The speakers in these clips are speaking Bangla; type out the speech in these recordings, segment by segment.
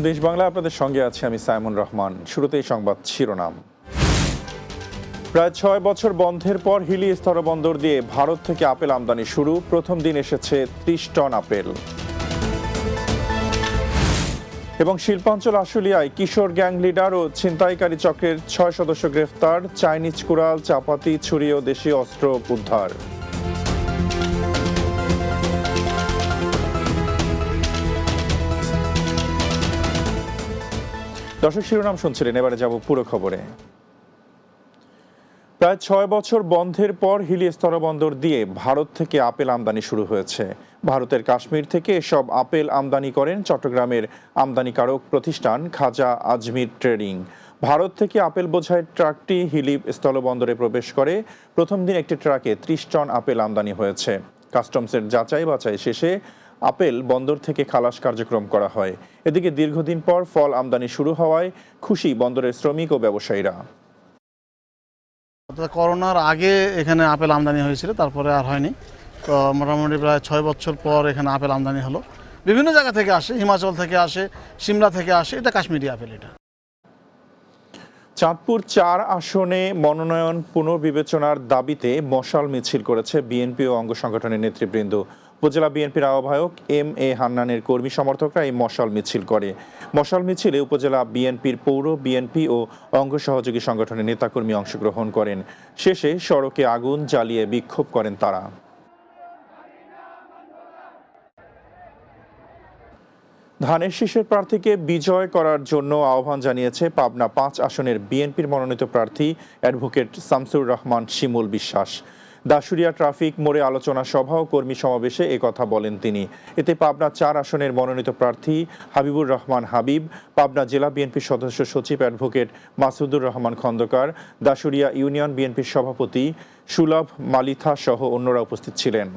আমন্ত্রণ দেশ বাংলা আপনাদের সঙ্গে আছে আমি সাইমন রহমান। শুরুতেই সংবাদ শিরোনাম। প্রায় ছয় বছর বন্ধের পর হিলি স্থলবন্দর দিয়ে ভারত থেকে আপেল আমদানি শুরু। প্রথম দিন এসেছে ত্রিশ টন আপেল। এবং শিল্পাঞ্চল আশুলিয়ায় কিশোর গ্যাং লিডার ও ছিনতাইকারী চক্রের ছয় সদস্য গ্রেফতার। চাইনিজ কুড়াল, চাপাতি, ছুরি ও দেশীয় অস্ত্র উদ্ধার। দর্শক শিরোনাম শুনছিলেন, এবারে যাব পুরো খবরে। প্রায় ছয় বছর বন্ধের পর হিলি স্থলবন্দর দিয়ে ভারত থেকে আপেল আমদানি শুরু হয়েছে। ভারতের কাশ্মীর থেকে এসব আপেল আমদানি করেন চট্টগ্রামের আমদানিকারক প্রতিষ্ঠান খাজা আজমির ট্রেডিং। ভারত থেকে আপেল বোঝাই ট্রাকটি হিলি স্থলবন্দরে প্রবেশ করে। প্রথম দিন একটি ট্রাকে ত্রিশ টন আপেল আমদানি হয়েছে। কাস্টমসের যাচাই বাছাই শেষে আপেল বন্দর থেকে খালাস কার্যক্রম করা হয়। এদিকে দীর্ঘদিন পর ফল আমদানি শুরু হওয়ায় খুশি বন্দরের শ্রমিক ও ব্যবসায়ীরা। করোনার আগে এখানে আপেল আমদানি হয়েছিল তারপরে আর হয়নি। তো মোটামুটি প্রায় ছয় বছর পর এখানে আপেল আমদানি হলো। বিভিন্ন জায়গা থেকে আসে হিমাচল থেকে আসে সিমলা থেকে আসে এটা কাশ্মীরি আপেল এটা। চাঁদপুর চার আসনে মনোনয়ন পুনর্বিবেচনার দাবিতে মশাল মিছিল করেছে বিএনপি ও অঙ্গ সংগঠনের নেতৃবৃন্দ। উপজেলা বিএনপির আহ্বায়ক এম এ হান্নানের কর্মী সমর্থকরা এই মশাল মিছিল করে। মশাল মিছিলে উপজেলা বিএনপির পৌর, বিএনপি ও অঙ্গ সহযোগী সংগঠনের নেতাকর্মী অংশগ্রহণ করেন। শেষে সড়কে আগুন জ্বালিয়ে বিক্ষোভ করেন তারা। ধানের শীষের প্রার্থীকে বিজয় করার জন্য আহ্বান জানিয়েছে পাবনা পাঁচ আসনের বিএনপির মনোনীত প্রার্থী অ্যাডভোকেট শামসুর রহমান শিমুল বিশ্বাস। দাসুরিয়া ট্রাফিক মোড়ে আলোচনা সভা ও কর্মী সমাবেশে কথা বলেন তিনি। এতে পাবনা চার আসনের মনোনীত প্রার্থী হাবিবুর রহমান হাবিব, পাবনা জেলা বিএনপির সদস্য সচিব অ্যাডভোকেট মাসুদুর রহমান খন্দকার দাসুরিয়া ইউনিয়ন বিএনপির সভাপতি সুলভ মালিথা সহ অন্যরা উপস্থিত ছিলেন।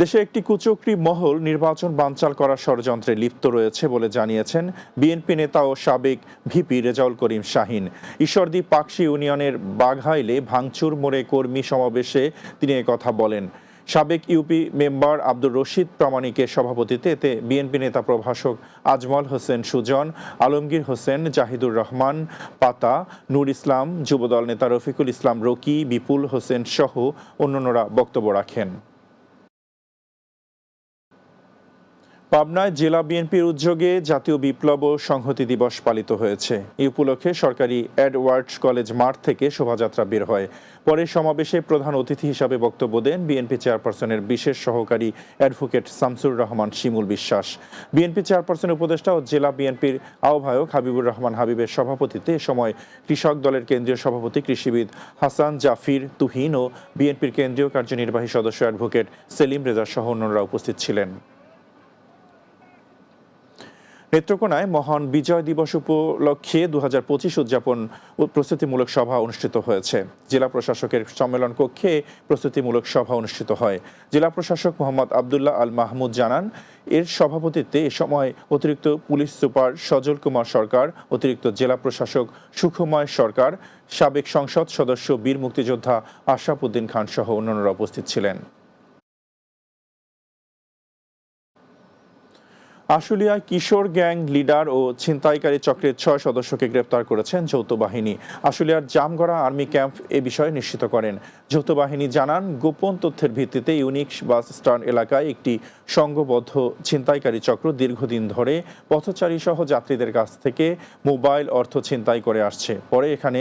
দেশে একটি কুচক্রি মহল নির্বাচন বানচাল করার ষড়যন্ত্রে লিপ্ত রয়েছে বলে জানিয়েছেন বিএনপি নেতা ও সাবেক ভিপি রেজাউল করিম শাহিন। ঈশ্বরদী পাকশি ইউনিয়নের বাঘাইলে ভাঙচুর মোড়ে কর্মী সমাবেশে তিনি কথা বলেন। সাবেক ইউপি মেম্বার আব্দুর রশিদ প্রামাণিকের সভাপতিতে এতে বিএনপি নেতা প্রভাষক আজমল হোসেন সুজন, আলমগীর হোসেন, জাহিদুর রহমান, পাতা, নূর ইসলাম, যুবদল নেতা রফিকুল ইসলাম রকি, বিপুল হোসেন সহ অন্যান্যরা বক্তব্য রাখেন। পাবনায় জেলা বিএনপির উদ্যোগে জাতীয় বিপ্লব ও সংহতি দিবস পালিত হয়েছে। এই উপলক্ষে সরকারি এডওয়ার্ডস কলেজ মাঠ থেকে শোভাযাত্রা বের হয়। পরে সমাবেশে প্রধান অতিথি হিসাবে বক্তব্য দেন বিএনপি চেয়ারপারসনের বিশেষ সহকারী অ্যাডভোকেট শামসুর রহমান শিমুল বিশ্বাস। বিএনপি চেয়ারপারসনের উপদেষ্টা ও জেলা বিএনপির আহ্বায়ক হাবিবুর রহমান হাবিবের সভাপতিত্বে এ সময় কৃষক দলের কেন্দ্রীয় সভাপতি কৃষিবিদ হাসান জাফির তুহিন ও বিএনপির কেন্দ্রীয় কার্যনির্বাহী সদস্য অ্যাডভোকেট সেলিম রেজা সহ অন্যরা উপস্থিত ছিলেন। নেত্রকোনায় মহান বিজয় দিবস উপলক্ষে দু হাজার পঁচিশ উদযাপন প্রস্তুতিমূলক সভা অনুষ্ঠিত হয়েছে। জেলা প্রশাসকের সম্মেলন কক্ষে প্রস্তুতিমূলক সভা অনুষ্ঠিত হয়। জেলা প্রশাসক মোহাম্মদ আবদুল্লাহ আল মাহমুদ জানান, এর সভাপতিত্বে এ সময় অতিরিক্ত পুলিশ সুপার সজল কুমার সরকার, অতিরিক্ত জেলা প্রশাসক সুখময় সরকার, সাবেক সংসদ সদস্য বীর মুক্তিযোদ্ধা আশরাফ উদ্দিন খান সহ অন্যান্যরা উপস্থিত ছিলেন। আশুলিয়ায় কিশোর গ্যাং লিডার ও ছিনতাইকারী চক্রের ছয় সদস্যকে গ্রেপ্তার করেছেন যৌথ বাহিনী। আশুলিয়ার জামগড়া আর্মি ক্যাম্প এ বিষয়ে নিশ্চিত করেন। যৌথ বাহিনী জানান, গোপন তথ্যের ভিত্তিতে ইউনিক বাস স্ট্যান্ড এলাকায় একটি সংঘবদ্ধ ছিনতাইকারী চক্র দীর্ঘদিন ধরে পথচারী সহ যাত্রীদের কাছ থেকে মোবাইল অর্থ ছিনতাই করে আসছে। পরে এখানে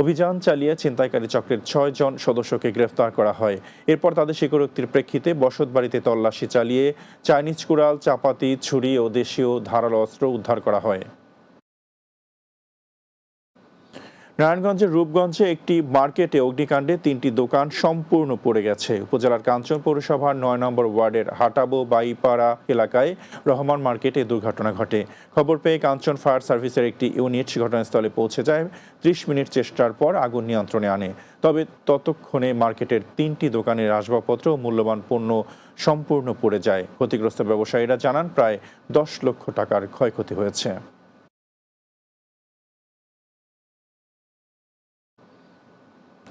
অভিযান চালিয়ে ছিনতাইকারী চক্রের ছয় জন সদস্যকে গ্রেফতার করা হয়। এরপর তাদের স্বীকারোক্তির প্রেক্ষিতে বসত বাড়িতে তল্লাশি চালিয়ে চাইনিজ কুড়াল, চাপাতি, ছুরি ও দেশীয় ধারালো অস্ত্র উদ্ধার করা হয়। নারায়ণগঞ্জের রূপগঞ্জে একটি মার্কেটে অগ্নিকাণ্ডে তিনটি দোকান সম্পূর্ণ পড়ে গেছে। উপজেলার কাঞ্চন পৌরসভার নয় নম্বর ওয়ার্ডের হাটাবো বাইপাড়া এলাকায় রহমান মার্কেটে দুর্ঘটনা ঘটে। খবর পেয়ে কাঞ্চন ফায়ার সার্ভিসের একটি ইউনিট ঘটনাস্থলে পৌঁছে যায়। ত্রিশ মিনিট চেষ্টার পর আগুন নিয়ন্ত্রণে আনে। তবে ততক্ষণে মার্কেটের তিনটি দোকানের আসবাবপত্র ও মূল্যবান পণ্য সম্পূর্ণ পড়ে যায়। ক্ষতিগ্রস্ত ব্যবসায়ীরা জানান, প্রায় দশ লক্ষ টাকার ক্ষয়ক্ষতি হয়েছে।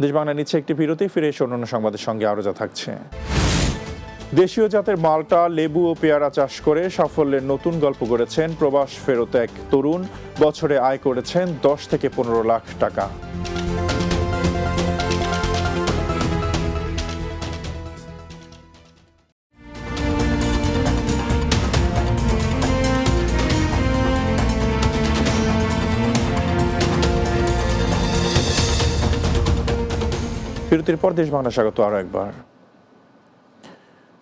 দেশ বাংলা নিচ্ছে একটি বিরতি, ফিরে এসে অন্যান্য সংবাদের সঙ্গে আরও যা থাকছে। দেশীয় জাতের মালটা, লেবু ও পেয়ারা চাষ করে সাফল্যের নতুন গল্প করেছেন প্রবাস ফেরত এক তরুণ। বছরে আয় করেছেন দশ থেকে পনেরো লাখ টাকা। বিরতির পর দেশ বাংলা স্বাগত আরও একবার।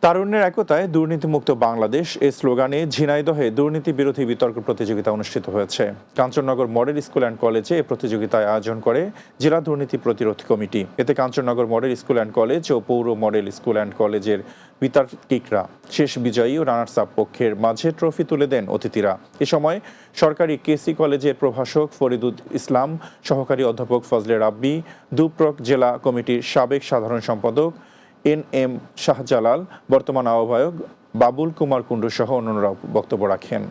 তারুণ্যের একতায় দুর্নীতিমুক্ত বাংলাদেশ এ স্লোগানে ঝিনাইদহে দুর্নীতি বিরোধী বিতর্ক প্রতিযোগিতা অনুষ্ঠিত হয়েছে। কাঞ্চননগর মডেল স্কুল অ্যান্ড কলেজে এই প্রতিযোগিতায় আয়োজন করে জেলা দুর্নীতি প্রতিরোধ কমিটি। এতে Kanchannagar model school and college ও পৌর মডেল স্কুল অ্যান্ড কলেজের বিতার্কিকরা। শেষ বিজয়ী ও রানার্স আপ পক্ষের মাঝে ট্রফি তুলে দেন অতিথিরা। এ সময় সরকারি কেসি কলেজের প্রভাষক ফরিদুল ইসলাম, সহকারী অধ্যাপক ফজলে রাব্বি, দুপ্রক জেলা কমিটির সাবেক সাধারণ সম্পাদক এন এম শাহজালাল বর্তমান আহ্বায়ক বাবুল কুমার কুণ্ডু সহ অন্যরা বক্তব্য রাখেন।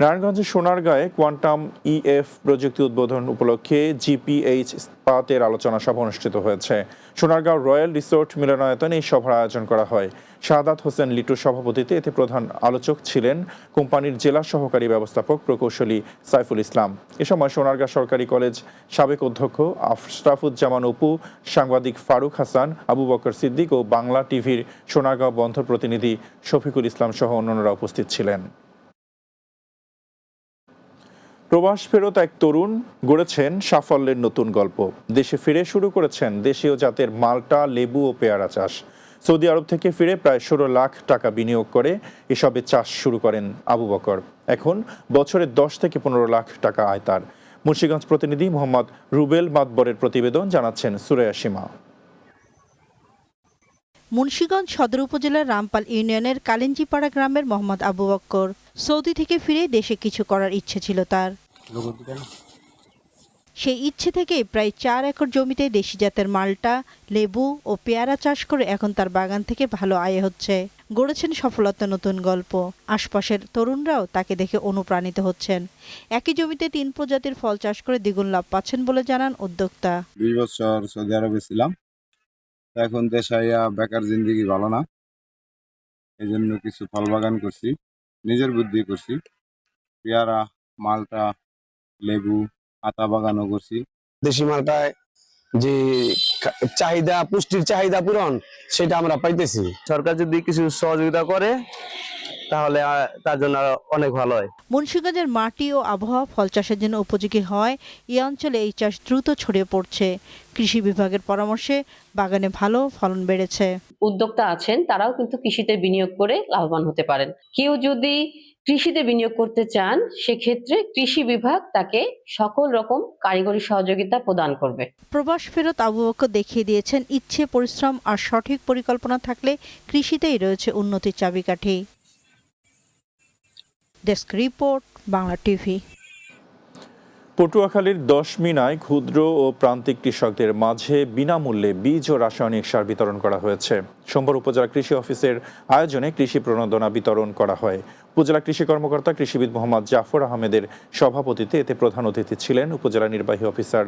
নারায়ণগঞ্জের সোনারগাঁয়ে কোয়ান্টাম ইএফ প্রযুক্তি উদ্বোধন উপলক্ষে জিপিএইচ ইস্পাতের আলোচনা সভা অনুষ্ঠিত হয়েছে। সোনারগাঁও রয়্যাল রিসোর্ট মিলনায়তনে এই সভার আয়োজন করা হয়। শাহাদাত হোসেন লিটুর সভাপতিতে এতে প্রধান আলোচক ছিলেন কোম্পানির জেলা সহকারী ব্যবস্থাপক প্রকৌশলী সাইফুল ইসলাম। এ সময় সোনারগাঁ সরকারি কলেজ সাবেক অধ্যক্ষ আশরাফুজ্জামান অপু, সাংবাদিক ফারুক হাসান, আবু বকর সিদ্দিক ও বাংলা টিভির সোনারগাঁও বন্ধ প্রতিনিধি শফিকুল ইসলাম সহ অন্যান্যরা উপস্থিত ছিলেন। প্রবাস ফেরত এক তরুণ গড়েছেন সাফল্যের নতুন গল্প। দেশে ফিরে শুরু করেছেন দেশীয় জাতের মাল্টা, লেবু ও পেয়ারা চাষ। সৌদি আরব থেকে ফিরে প্রায় ষোলো লাখ টাকা বিনিয়োগ করে এসবে চাষ শুরু করেন আবু বকর। এখন বছরে দশ থেকে পনেরো লাখ টাকা আয় তার। প্রতিনিধি মোহাম্মদ রুবেল মাতবরের প্রতিবেদন জানাচ্ছেন সুরেয়া সীমা। মুন্সিগঞ্জ সদর উপজেলার রামপাল ইউনিয়নের কালিঞ্জিপাড়া গ্রামের মোহাম্মদ আবু বক্কর। সৌদি থেকে ফিরে দেশে কিছু করার ইচ্ছে ছিল তার। সেই ইচ্ছে থেকে প্রায় চার একর জমিতে দেশি জাতের মালটা, লেবু ও পেয়ারা চাষ করে এখন তার বাগান থেকে ভালো আয় হচ্ছে। গড়েছেন সফলতা নতুন গল্প। আশপাশের তরুণরাও তাকে দেখে অনুপ্রাণিত হচ্ছেন। একই জমিতে তিন প্রজাতির ফল চাষ করে দ্বিগুণ লাভ পাচ্ছেন বলে জানান উদ্যোক্তা। দুই বছর সৌদি আরবে ছিলাম। এখন দেশে আইয়া বেকার জিন্দিগি ভালো না। এই জন্য কিছু ফল বাগান করছি নিজের বুদ্ধি করছি। পেয়ারা মালটা লেবু আতা বাগানও করছি। দেশি মালটায় যে চাহিদা পুষ্টির চাহিদা পূরণ সেটা আমরা পাইতেছি। সরকার যদি কিছু সহযোগিতা করে তাহলে তার জন্য অনেক ভালো হয়। মুন্সিগঞ্জের মাটি ও আবহাওয়া ফল চাষের জন্য উপযোগী হয় এই অঞ্চলে এই চাষ দ্রুত ছড়িয়ে পড়ছে। কৃষি বিভাগের পরামর্শে বাগানে ভালো ফলন বেড়েছে। উদ্যোক্তা আছেন তারাও কিন্তু কৃষিতে বিনিয়োগ করে লাভবান হতে পারেন। কেউ যদি কৃষিতে বিনিয়োগ করতে চান সেক্ষেত্রে কৃষি বিভাগ তাকে সকল রকম কারিগরি সহযোগিতা প্রদান করবে। প্রবাস ফেরত আবু বকর দেখিয়ে দিয়েছেন ইচ্ছে পরিশ্রম আর সঠিক পরিকল্পনা থাকলে কৃষিতেই রয়েছে উন্নতির চাবিকাঠি। Desk report Bangla TV. পটুয়াখালীর দশ মিনায় ক্ষুদ্র ও প্রান্তিক কৃষকদের মাঝে বিনামূল্যে বীজ ও রাসায়নিক সার বিতরণ করা হয়েছে। সোমবার উপজেলা কৃষি অফিসের আয়োজনে কৃষি প্রণোদনা বিতরণ করা হয়। উপজেলা কৃষি কর্মকর্তা কৃষিবিদ মোহাম্মদ জাফর আহমেদের সভাপতিত্বে এতে প্রধান অতিথি ছিলেন উপজেলা নির্বাহী অফিসার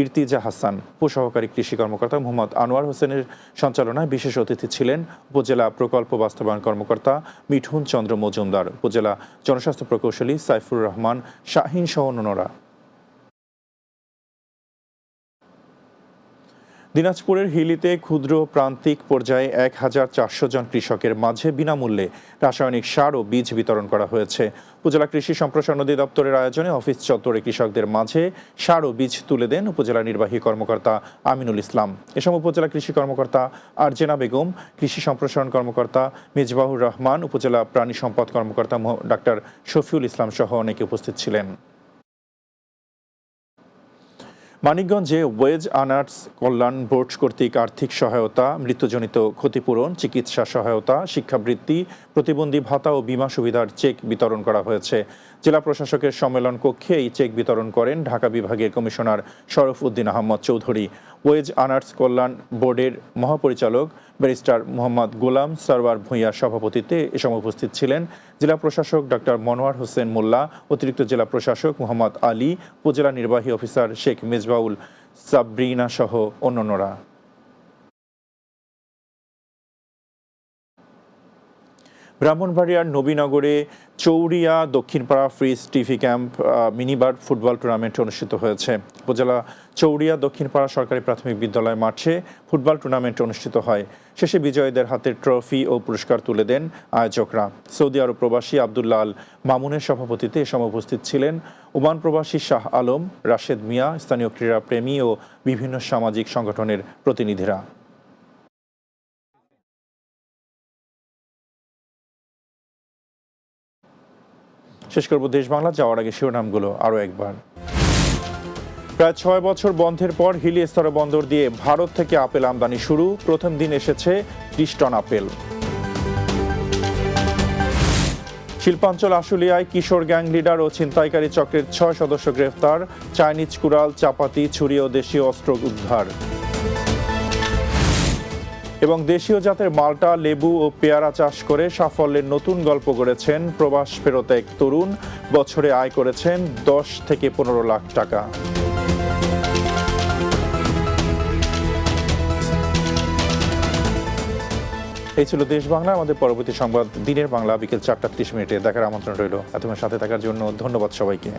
ইরতিজা হাসান। উপসহকারী কৃষি কর্মকর্তা মোহাম্মদ আনোয়ার হোসেনের সঞ্চালনায় বিশেষ অতিথি ছিলেন উপজেলা প্রকল্প বাস্তবায়ন কর্মকর্তা মিঠুন চন্দ্র মজুমদার, উপজেলা জনস্বাস্থ্য প্রকৌশলী সাইফুর রহমান, শাহিন সহ অন্যরা। দিনাজপুরের হিলিতে ক্ষুদ্র প্রান্তিক পর্যায়ে এক হাজার চারশো জন কৃষকের মাঝে বিনামূল্যে রাসায়নিক সার ও বীজ বিতরণ করা হয়েছে। উপজেলা কৃষি সম্প্রসারণ অধিদপ্তরের আয়োজনে অফিস চত্বরে কৃষকদের মাঝে সার ও বীজ তুলে দেন উপজেলা নির্বাহী কর্মকর্তা আমিনুল ইসলাম। এ সময় উপজেলা কৃষি কর্মকর্তা আরজেনা বেগম, কৃষি সম্প্রসারণ কর্মকর্তা মেজবাহুর রহমান, উপজেলা প্রাণী সম্পদ কর্মকর্তা ডাক্তার শফিউল ইসলাম সহ অনেকে উপস্থিত ছিলেন। মানিকগঞ্জে ওয়েজ আনার্স কল্যাণ বোর্ড কর্তৃক আর্থিক সহায়তা, মৃত্যুজনিত ক্ষতিপূরণ, চিকিৎসা সহায়তা, শিক্ষাবৃত্তি, প্রতিবন্ধী ভাতা ও বিমা সুবিধার চেক বিতরণ করা হয়েছে। জেলা প্রশাসকের সম্মেলন কক্ষে এই চেক বিতরণ করেন ঢাকা বিভাগের commissioner Sharaf Uddin Ahmed Chowdhury. Wage earners কল্যাণ বোর্ডের মহাপরিচালক ব্যারিস্টার মোহাম্মদ গোলাম সরওয়ার ভূঁইয়ার সভাপতিত্বে এ সময় উপস্থিত ছিলেন জেলা প্রশাসক ডক্টর মনোয়ার হোসেন মোল্লা, অতিরিক্ত জেলা প্রশাসক মোহাম্মদ আলী, উপজেলা নির্বাহী অফিসার শেখ মেজবাউল সাবরিনা সহ অন্যান্যরা। ব্রাহ্মণবাড়িয়ার নবীনগরে Chauria Dakshinpara fridge TV camp minibar football tournament অনুষ্ঠিত হয়েছে। উপজেলা চৌরিয়া দক্ষিণপাড়া সরকারি প্রাথমিক বিদ্যালয় মাঠে ফুটবল টুর্নামেন্ট অনুষ্ঠিত হয়। শেষে বিজয়ীদের হাতে ট্রফি ও পুরস্কার তুলে দেন আয়োজকরা। সৌদি আরব প্রবাসী আবদুল্লাহ আল মামুনের সভাপতিতে এ সময় উপস্থিত ছিলেন ওমান প্রবাসী শাহ আলম, রাশেদ মিয়া, স্থানীয় ক্রীড়াপ্রেমী ও বিভিন্ন সামাজিক সংগঠনের প্রতিনিধিরা। শেষ করব দেশ বাংলা। যাওয়ার আগে শিরোনামগুলো আরও একবার। প্রায় ছয় বছর বন্ধের পর হিলি স্তরে বন্দর দিয়ে ভারত থেকে আপেল আমদানি শুরু। প্রথম দিন এসেছে ত্রিশ টন আপেল। শিল্পাঞ্চল আশুলিয়ায় কিশোর গ্যাং লিডার ও ছিনতাইকারী চক্রের ছয় সদস্য গ্রেফতার। চাইনিজ কুড়াল, চাপাতি, ছুরি ও দেশীয় অস্ত্র উদ্ধার। এবং দেশীয় জাতের মাল্টা, লেবু ও পেয়ারা চাষ করে সাফল্যের নতুন গল্প গড়েছেন প্রবাস ফেরত এক তরুণ। বছরে আয় করেছেন দশ থেকে পনেরো লাখ টাকা। এই ছিল দেশ বাংলা, আমাদের পরবর্তী সংবাদ দিনের বাংলা, বিকেল চারটা ত্রিশ মিনিটে। দেখার আমন্ত্রণ রইল। এতক্ষণ সাথে থাকার জন্য ধন্যবাদ সবাইকে।